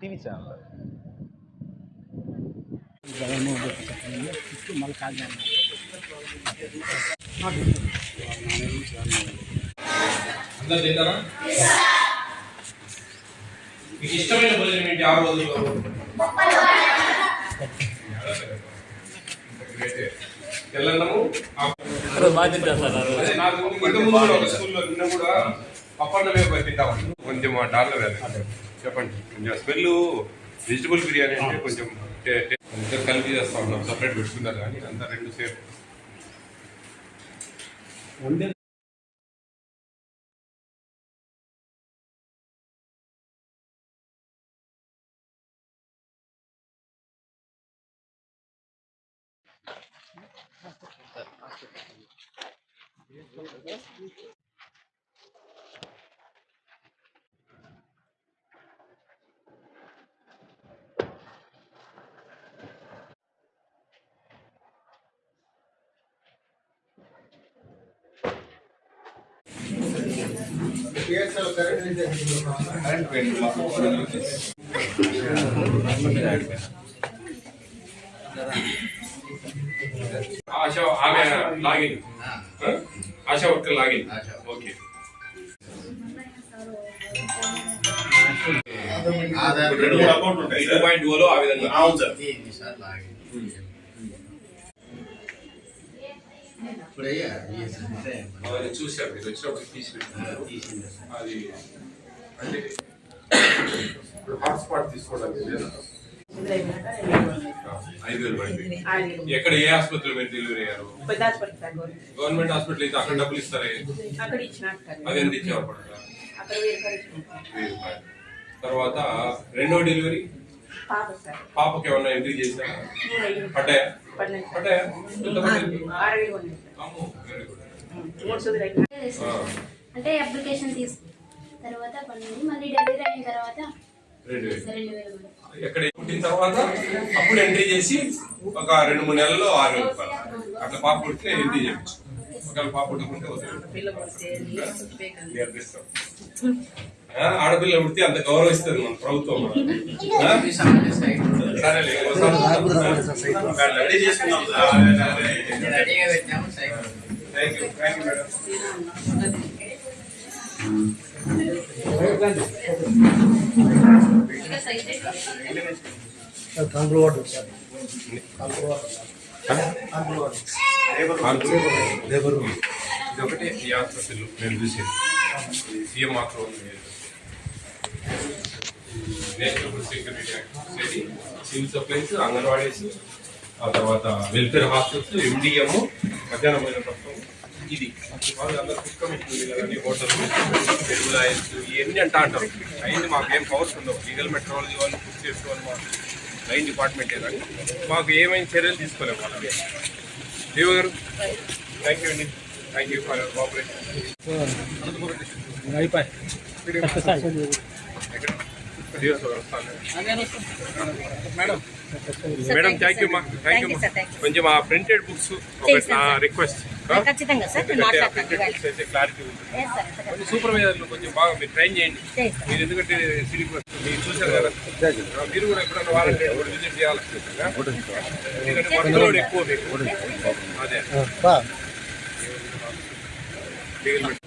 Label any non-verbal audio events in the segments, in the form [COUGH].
TV channel. అందరు తింటారా? మీకు ఇష్టమైన భోజనం ఏంటి ఆ రోజుల్లో? తెల్లన్నము నాకు ముందు ఒక స్కూల్లో నిన్న కూడా పప్పన్నమే పోయి తింటామని కొంచెం డాల్లో వేయాలి చెప్పండి. స్మెల్ వెజిటబుల్ బిర్యానీ అంటే కొంచెం ఇద్దరు కలిపి చేస్తా ఉన్నాం. సపరేట్ పెట్టుకున్నారు కానీ అంతా రెండు సేమ్ ఆశ ఆమె login ASHA worker login okay రెండు మూడు అకౌంట్ ఉంటాయి టూ పాయింట్ లో ఆ విధంగా అవును సార్ ఇప్పుడయ్యా అవన్నీ చూశారు మీరు వచ్చినప్పుడు తీసి పెట్టారు అది అంటే ఇప్పుడు హాట్స్పాట్ తీసుకోవడానికి? ఐదు వేలు పడింది. ఎక్కడ ఏ ఆసుపత్రిలో మీరు డెలివరీ అయ్యారు? గవర్నమెంట్. హాస్పిటల్ అయితే అక్కడ డబ్బులు ఇస్తారే? అది ఎంత ఇచ్చేవారు తర్వాత రెండో డెలివరీ? పాప సార్. పాపకి ఏమన్నా ఎంట్రీ అయ్యింది. పడ్డాయా? అంటే అప్లికేషన్ తీసుకు తర్వాత పడింది మళ్ళీ డెలివరీ అయిన తర్వాత. ఎక్కడ పుట్టిన తర్వాత అప్పుడు ఎంట్రీ చేసి ఒక రెండు మూడు నెలల్లో ఆరు వేలు రూపాయలు అట్లా పాప పుట్టితే ఎంట్రీ చేయొచ్చు. ఒకవేళ పాప పుట్టకుంటే వదిలేదు [LAUGHS] ఆడపిల్ల పుడితే అంత గౌరవిస్తుంది మన ప్రభుత్వం ready cycle thank you thank you madam ఇది ఒకటి ఈ ఆసుపత్రులు. మేము చూసేది. సీఎం మాత్రం national food security act civil supplies Anganwadis ఆ తర్వాత వెల్ఫేర్ హాస్టల్స్ ఎండిఎం మధ్యాహ్నం పోయిన మొత్తం ఇది వాళ్ళు అందరూ కదండి హోటల్స్ ఆయిల్స్ ఇవన్నీ అంటా అంటారు అయింది మాకు ఏం పవర్స్ ఉండవు. లీగల్ మెట్రాలజీ వాళ్ళు సేఫ్టీ వాళ్ళు మాకు. లైన్ డిపార్ట్మెంటే కానీ మాకు ఏమైనా చర్యలు తీసుకోలేము వాళ్ళకి దేవ గారు థ్యాంక్ యూ అండి. Thank you for cooperation madam madam thank you మా థ్యాంక్ యూ కొంచెం ఆ ప్రింటెడ్ బుక్స్ రిక్వెస్ట్ ఖచ్చితంగా సార్ నేను మాట్లాడతాను ప్రింటెడ్ బుక్స్ అయితే క్లారిటీ ఉంటుంది. సూపర్వైజర్లు కొంచెం బాగా మీరు ట్రైన్ చేయండి. మీరు ఎందుకంటే సిటీ మీరు చూశారు కదా? మీరు కూడా ఎప్పుడన్నా వారంటీ విజిట్ చేయాలి ఎందుకంటే వర్క్ లోడ్ ఎక్కువ మీకు. అదే. మెట్-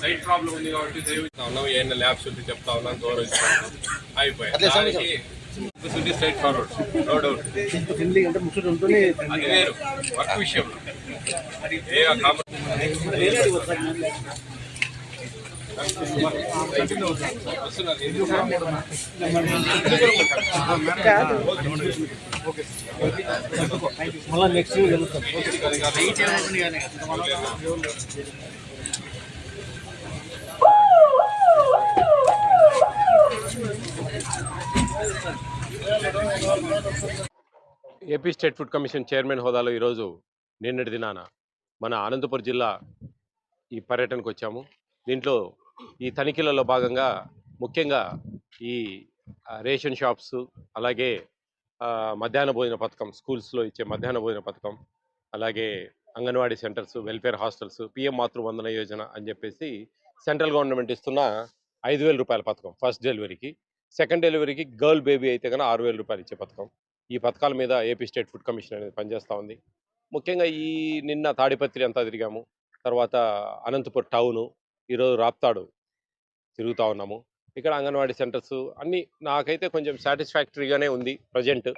సైట్ ప్రాబ్లం ఉంది కాబట్టి దయవిస్తా ఉన్నాం. ఏమైనా ల్యాబ్స్ ఉంటే చెప్తా ఉన్నాం. గౌరవిస్తా ఉన్నాం. అయిపోయింది దానికి city straight forward no doubt అది వేరు. వర్క్ విషయం ఏ ఎందుకు మళ్ళీ నెక్స్ట్ వెళ్తాం AP state food commission chairman హోదాలో ఈరోజు నిన్నటి దినాన మన అనంతపురం జిల్లా ఈ పర్యటనకు వచ్చాము. దీంట్లో ఈ తనిఖీలలో భాగంగా ముఖ్యంగా ఈ రేషన్ షాప్స్ అలాగే మధ్యాహ్న భోజన పథకం స్కూల్స్లో ఇచ్చే మధ్యాహ్న భోజన పథకం అలాగే anganwadi centres welfare hostels PM Matruvandana Yojana అని చెప్పేసి సెంట్రల్ గవర్నమెంట్ ఇస్తున్న ఐదు వేల రూపాయల పథకం ఫస్ట్ డెలివరీకి. సెకండ్ డెలివరీకి గర్ల్ బేబీ అయితే కనుక ఆరు వేల రూపాయలు ఇచ్చే పథకం. ఈ పథకాల మీద ఏపీ స్టేట్ ఫుడ్ కమిషన్ అనేది పనిచేస్తూ ఉంది. ముఖ్యంగా ఈ నిన్న తాడిపత్రి అంతా తిరిగాము. తర్వాత అనంతపూర్ టౌను ఈరోజు రాప్తాడు. తిరుగుతూ ఉన్నాము. ఇక్కడ అంగన్వాడీ సెంటర్స్ అన్నీ నాకైతే కొంచెం సాటిస్ఫాక్టరీగానే ఉంది ప్రజెంట్.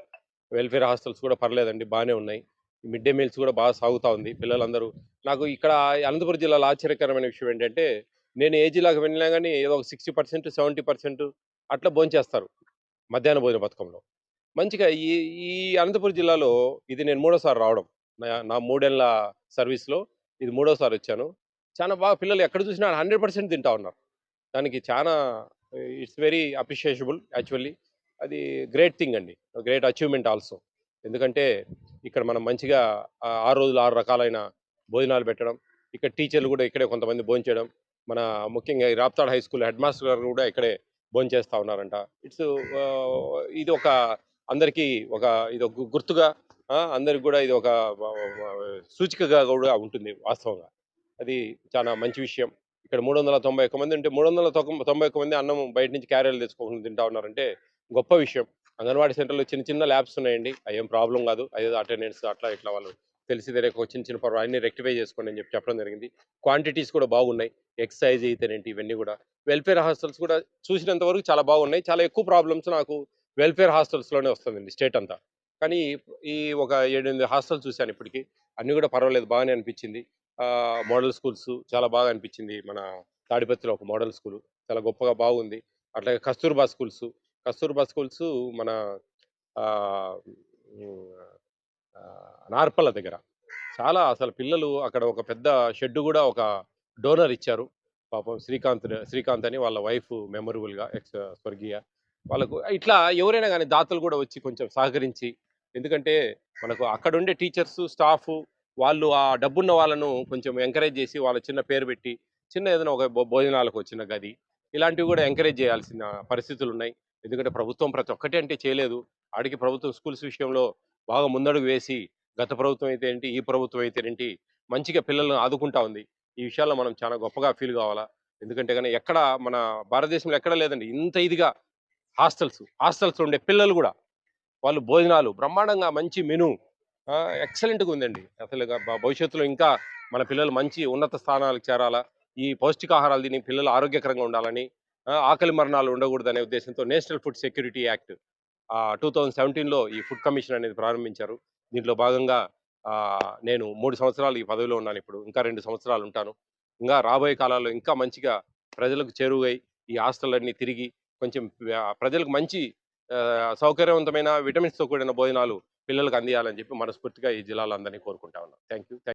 వెల్ఫేర్ హాస్టల్స్ కూడా పర్లేదండి బాగానే ఉన్నాయి. మిడ్ డే మీల్స్ కూడా బాగా సాగుతూ ఉంది పిల్లలందరూ. నాకు ఇక్కడ అనంతపురం జిల్లాలో ఆశ్చర్యకరమైన విషయం ఏంటంటే నేను ఏ జిల్లాకు వెళ్ళినా కానీ ఏదో ఒక సిక్స్టీ పర్సెంట్ సెవెంటీ పర్సెంట్ అట్లా భోంచేస్తారు మధ్యాహ్న భోజన పథకంలో. మంచిగా ఈ ఈ అనంతపురం జిల్లాలో ఇది నేను మూడోసారి రావడం. నా- నా మూడేళ్ళ సర్వీస్లో ఇది మూడోసారి వచ్చాను. చాలా బాగా పిల్లలు ఎక్కడ చూసినా హండ్రెడ్ పర్సెంట్ తింటా ఉన్నారు. దానికి చాలా ఇట్స్ వెరీ అప్రిషియేషబుల్ యాక్చువల్లీ. అది గ్రేట్ థింగ్ అండి. Great achievement also. ఎందుకంటే ఇక్కడ మనం మంచిగా ఆరు రోజులు ఆరు రకాలైన భోజనాలు పెట్టడం ఇక్కడ టీచర్లు కూడా ఇక్కడే కొంతమంది భోంచేయడం మన ముఖ్యంగా Raptadu high school head master గారు కూడా ఇక్కడే భోంచేస్తా ఉన్నారంట. ఇట్స్ ఇది ఒక అందరికీ ఒక ఇది ఒక గుర్తుగా అందరికి కూడా ఇది ఒక సూచికగా కూడా ఉంటుంది వాస్తవంగా. అది చాలా మంచి విషయం. ఇక్కడ మూడు వందల తొంభై ఒక్క మంది అంటే మూడు వందల తొంభై తొంభై ఒక్క మంది అన్నం బయట నుంచి క్యారియర్లు తెచ్చుకోకుండా తింటా ఉన్నారంటే గొప్ప విషయం. అంగన్వాడీ సెంటర్లో చిన్న చిన్న ల్యాబ్స్ ఉన్నాయండి. అవి ఏం ప్రాబ్లం కాదు. అదే అటెండెన్స్ అట్లా ఇట్లా వాళ్ళు తెలిసి తెలియక చిన్న చిన్న పర్వాలు అన్ని రెక్టిఫై చేసుకోండి అని చెప్పి చెప్పడం జరిగింది. క్వాంటిటీస్ కూడా బాగున్నాయి. ఎక్సైజ్ అయితేనేంటి ఇవన్నీ కూడా. వెల్ఫేర్ హాస్టల్స్ కూడా చూసినంత వరకు చాలా బాగున్నాయి. చాలా ఎక్కువ ప్రాబ్లమ్స్ నాకు వెల్ఫేర్ హాస్టల్స్లోనే వస్తుందండి స్టేట్ అంతా. కానీ ఈ ఒక ఏడెనిమిది హాస్టల్ చూశాను ఇప్పటికి. అన్నీ కూడా పర్వాలేదు. బాగానే అనిపించింది. మోడల్ స్కూల్స్ చాలా బాగా అనిపించింది. మన తాడిపత్రిలో ఒక మోడల్ స్కూల్. చాలా గొప్పగా బాగుంది. అట్లాగే కస్తూర్బా స్కూల్స్. కస్తూర్బా స్కూల్స్ మన నార్పల్ల నార్పల దగ్గర. చాలా అసలు పిల్లలు అక్కడ ఒక పెద్ద షెడ్ కూడా ఒక డోనర్ ఇచ్చారు. పాపం శ్రీకాంత్ శ్రీకాంత్ అని వాళ్ళ వైఫ్ మెమొరబుల్గా ఎక్స్ స్వర్గీయ. వాళ్ళకు ఇట్లా ఎవరైనా కానీ దాతలు కూడా వచ్చి కొంచెం సహకరించి ఎందుకంటే మనకు అక్కడుండే టీచర్స్ స్టాఫ్ వాళ్ళు ఆ డబ్బున్న వాళ్ళను కొంచెం ఎంకరేజ్ చేసి వాళ్ళ చిన్న పేరు పెట్టి చిన్న ఏదైనా ఒక భో- భోజనాలకు వచ్చిన గది ఇలాంటివి కూడా ఎంకరేజ్ చేయాల్సిన పరిస్థితులు ఉన్నాయి ఎందుకంటే ప్రభుత్వం ప్రతి ఒక్కటి అంటే చేయలేదు. ఆడికి ప్రభుత్వం స్కూల్స్ విషయంలో బాగా ముందడుగు వేసి గత ప్రభుత్వం అయితే ఏంటి ఈ ప్రభుత్వం అయితే ఏంటి మంచిగా పిల్లలను ఆదుకుంటా ఉంది. ఈ విషయాల్లో మనం చాలా గొప్పగా ఫీల్ కావాలా? ఎందుకంటే కానీ ఎక్కడ మన భారతదేశంలో ఎక్కడ లేదండి. ఇంత ఇదిగా హాస్టల్స్ హాస్టల్స్ ఉండే పిల్లలు కూడా వాళ్ళు భోజనాలు బ్రహ్మాండంగా మంచి మెను ఎక్సలెంట్గా ఉందండి. అసలు భవిష్యత్తులో ఇంకా మన పిల్లలు మంచి ఉన్నత స్థానాలకు చేరాలా ఈ పౌష్టికాహారాలు తిని పిల్లలు ఆరోగ్యకరంగా ఉండాలని ఆకలి మరణాలు ఉండకూడదనే ఉద్దేశంతో national food security act two thousand సెవెంటీన్లో ఈ ఫుడ్ కమిషన్ అనేది ప్రారంభించారు. దీంట్లో భాగంగా నేను మూడు సంవత్సరాలు ఈ పదవిలో ఉన్నాను ఇప్పుడు ఇంకా రెండు సంవత్సరాలు ఉంటాను. ఇంకా రాబోయే కాలాల్లో ఇంకా మంచిగా ప్రజలకు చేరువై ఈ హాస్టళ్ళన్నీ తిరిగి కొంచెం ప్రజలకు మంచి సౌకర్యవంతమైన విటమిన్స్తో కూడిన భోజనాలు పిల్లలకు అందియాలని చెప్పి మనస్ఫూర్తిగా ఈ జిల్లాలో అందరినీ కోరుకుంటా ఉన్నాం. Thank you